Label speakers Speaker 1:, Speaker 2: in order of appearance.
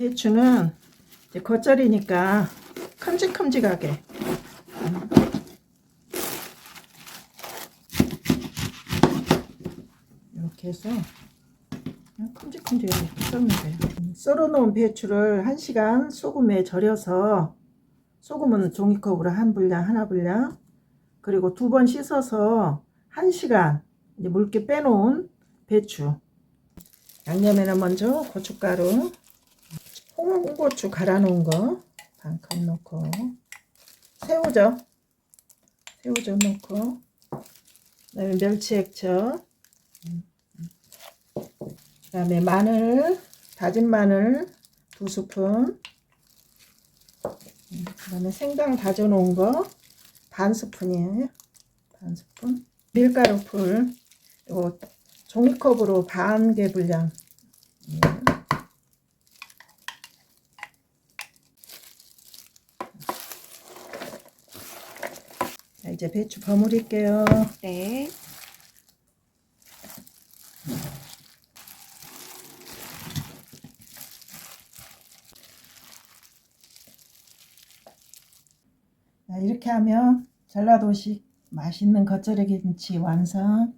Speaker 1: 배추는 이제 겉절이니까 큼직큼직하게. 이렇게 해서 큼직큼직하게 썰면 돼요. 썰어놓은 배추를 1시간 소금에 절여서 소금은 종이컵으로 한 분량 하나 분량. 그리고 두 번 씻어서 1시간 이제 물기 빼놓은 배추. 양념에는 먼저 고춧가루 홍고추 갈아 놓은 거 반컵 넣고 새우젓 새우젓 넣고 그다음에 멸치 액젓 그다음에 마늘 다진 마늘 두 스푼 그다음에 생강 다져 놓은 거 반 스푼이에요. 반 스푼. 밀가루 풀. 이거 종이컵으로 반 개 분량 자, 이제 배추 버무릴게요.
Speaker 2: 네.
Speaker 1: 자, 이렇게 하면 전라도식 맛있는 겉절이 김치 완성.